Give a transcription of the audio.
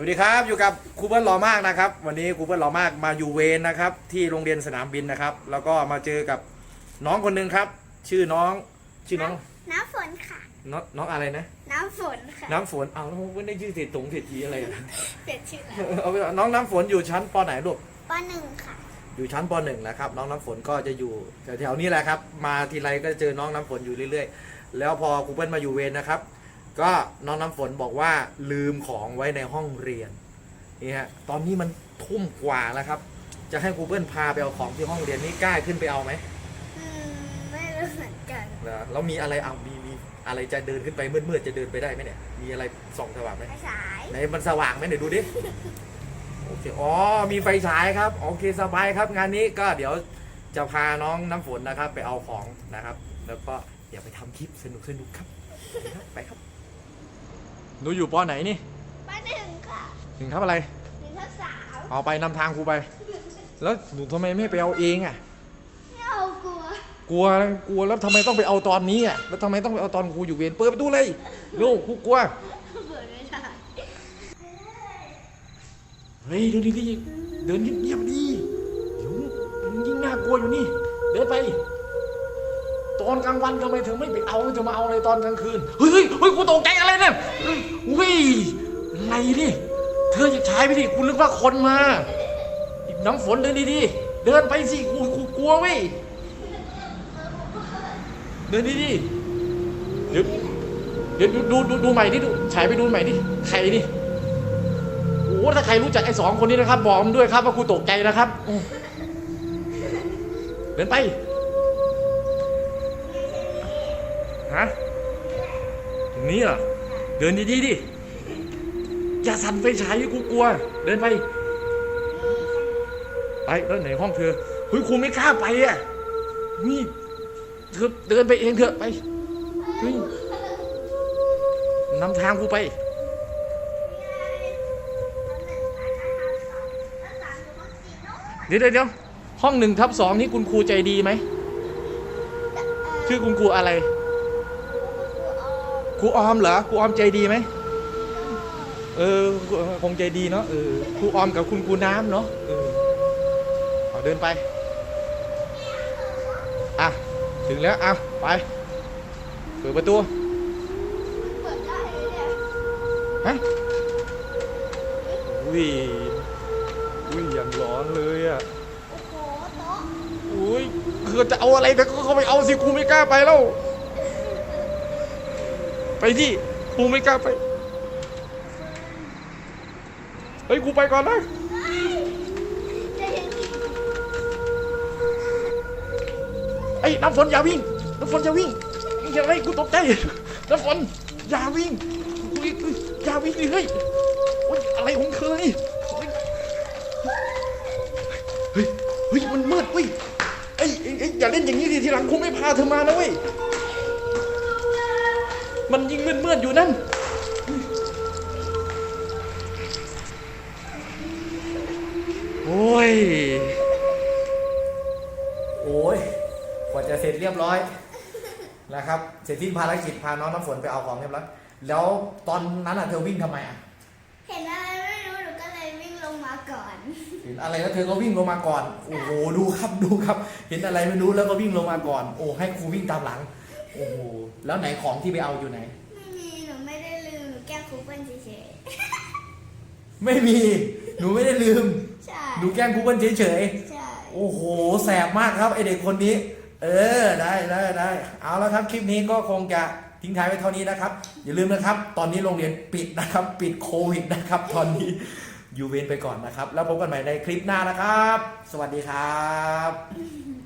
สวัสดีครับอยู่กับครูเบิ้ลหล่อมากนะครับวันนี้ครูเบิ้ลหล่อมากมาอยู่เวรนะครับที่โรงเรียนสนามบินนะครับ แล้วก็มาเจอกับน้องคนหนึ่งครับ ชื่อน้องชื่อน้องน้ำฝนค่ะ น้องน้องอะไรนะ น้ำฝนค่ะ น้ำฝนเอาแล้วไม่ได้ชื่อเศษตรงเศษทีอะไรอะเปลี่ยนชื่อแล้วเอาไปก่อนน้องน้ำฝนอยู่ชั้นปไหนลูกปหนึ่งค่ะ อยู่ชั้นปหนึ่งนะครับ น้องน้ำฝนก็จะอยู่แถวๆนี้แหละครับ มาทีไรก็เจอน้องน้ำฝนอยู่เรื่อย ๆ แล้วพอครูเปิ้ลมาอยู่เวรนะครับ ก็น้องน้ำฝนบอกว่าลืมของไว้ในห้องเรียนนี่ฮะตอนนี้มันทุ่มกว่าแล้วครับ จะให้ครูเปิ้ลพาไปเอาของที่ห้องเรียนนี่กล้าขึ้นไปเอาไหมอืมไม่รู้เหมือนกันเหรอแล้วมีอะไรเอามีมีอะไรจะเดินขึ้นไปมืดๆจะเดินไปได้ไหมเนี่ยมีอะไรส่องสว่างไหมไม่สายไหนมันสว่างไหมเดี๋ยวดูดิโอเคอ๋อมีไฟฉายครับโอเคสบายครับงานนี้ก็เดี๋ยวจะพาน้องน้ำฝนนะครับ ไปเอาของนะครับ แล้วก็เดี๋ยวไปทำคลิปสนุกสนุกๆครับไปครับ หนูอยู่ปอไหนนี่ปหนึ่งค่ะถึงครับอะไรหนึ่งทับสามเอาไปนำทางครูไป แล้วหนูทำไมไม่ไปเอาเองอะ ไม่เอากลัว กลัวกลัวแล้วทำไมต้องไปเอาตอนนี้อะแล้วทำไมต้องไปเอาตอนครูอยู่เวรเปิดประตูเลยลูกครูกลัวเปิดไม่ได้เฮ้ยเดินดีๆเดินเงียบๆดีเดี๋ยวมันยิ่งน่ากลัวอยู่นี่ เดินไป ตอนกลางวันทำไมเธอไม่ไปเอาจะมาเอาอะไรตอนกลางคืน เฮ้ยเฮ้ยกูตกใจอะไรเนี่ยเฮ้ยอุ้ยอะไรนี่เธออย่าใช้ไปดิกูนึกว่าคนมา น้ำฝนเดินดีๆ เดินไปสิกูกูกลัวเว้ยเดินดีๆเดี๋ยวเดี๋ยวดูดูดูใหม่ดิดูฉายไปดูใหม่ดิใครนี่โอ้ถ้าใครรู้จักไอ้สองคนนี้นะครับ บอกมันด้วยครับว่ากูตกใจนะครับ เดินไป ฮะตรงนี้เหรอ เดินดีๆดิ อย่าสั่นไฟฉายกูกลัว เดินไป ไปแล้วไหนห้องเธอเฮ้ยครูไม่กล้าไปอะ นี่เธอเดินไปเองเถอะไปเฮ้ยนำทางกูไปเดี๋ยวเดี๋ยวเดี๋ยวห้องหนึ่งทับสองนี่คุณครูใจดีไหม ชื่อคุณครูอะไร ครูออมเหรอครูออมใจดีไหมเออครูคงใจดีเนาะเออครูออมกับคุณครูน้ำเนาะเออเอาเดินไปอะถึงแล้วอะไปเปิดประตูเปิดได้เลยเนี่ยฮะอุ้ยอุ้ยอย่างร้อนเลยอะโอ้โหโต๊ะอุ้ยคือจะเอาอะไรแต่ก็เข้าไปเอาสิครูไม่กล้าไปแล้ว ไปที่ครูไม่กล้าไป เฮ้ยครูไปก่อนนะจะเห็นไอ้ยน้ำฝนอย่าวิ่ง น้ำฝนอย่าวิ่งอย่าไรกูตกใจ น้ำฝนอย่าวิ่งอุ๊ยอุ๊ยอย่าวิ่งดิเฮ้ยโอ๊ยอะไรของเธอนี่เฮ้ย เฮ้ยเฮ้ยมันมืดเว้ยเอ้ยเอ้ยเอ้ยอย่าเล่นอย่างนี้ดิทีหลังคงไม่พาเธอมานะเว้ย มันยิ่งมืดมืดๆอยู่นั่น โอ้ย โอ้ย กว่าจะเสร็จเรียบร้อยนะครับ เสร็จสิ้นภารกิจพาน้องน้ำฝนไปเอาของเรียบร้อย แล้วตอนนั้นอะเธอวิ่งทำไมอะ เห็นอะไรไม่รู้หนูก็เลยวิ่งลงมาก่อน เห็นอะไรแล้วเธอก็วิ่งลงมาก่อน โอ้โห ดูครับ ดูครับ เห็นอะไรไม่รู้แล้วก็วิ่งลงมาก่อน โอ้ ให้ครูวิ่งตามหลัง โอ้โหแล้วไหนของที่ไปเอาอยู่ไหน ไม่มีหนูไม่ได้ลืมหนูแกล้งครูเปิ้ลเฉยไม่มี หนูไม่ได้ลืม ๆใช่หนูแกล้งครูเปิ้ลเฉยใช่ๆ โอ้โห แสบมากครับไอเด็กคนนี้ เออ ได้ได้ได้ เอาแล้วครับ คลิปนี้ก็คงจะทิ้งท้ายไว้เท่านี้นะครับ อย่าลืมนะครับ ตอนนี้โรงเรียนปิดนะครับ ปิดโควิดนะครับ ตอนนี้อยู่เวรไปก่อนนะครับ แล้วพบกันใหม่ในคลิปหน้านะครับ สวัสดีครับ